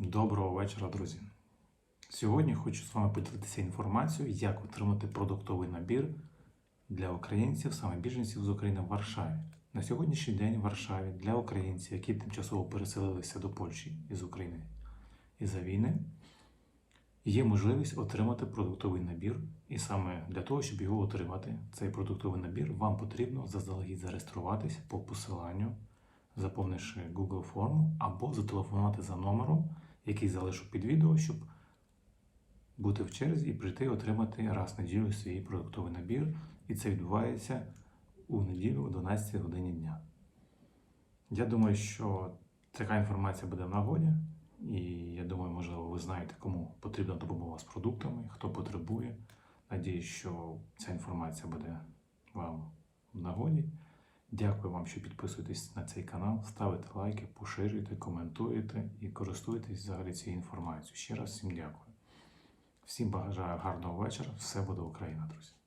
Доброго вечора, друзі. Сьогодні хочу з вами поділитися інформацією, як отримати продуктовий набір для українців, саме біженців з України в Варшаві. На сьогоднішній день в Варшаві для українців, які тимчасово переселилися до Польщі із України із-за війни, є можливість отримати продуктовий набір. І саме для того, щоб його отримати, цей продуктовий набір, вам потрібно заздалегідь зареєструватися по посиланню, заповнивши Google форму, або зателефонувати за номером, який залишу під відео, щоб бути в черзі і прийти отримати раз в неділю свій продуктовий набір. І це відбувається у неділю о 12 годині дня. Я думаю, що така інформація буде в нагоді, і я думаю, можливо, ви знаєте, кому потрібна допомога з продуктами, хто потребує. Надіюсь, що ця інформація буде вам в нагоді. Дякую вам, що підписуєтесь на цей канал, ставите лайки, поширюєте, коментуєте і користуєтесь взагалі цією інформацією. Ще раз всім дякую. Всім бажаю гарного вечора. Все буде Україна, друзі.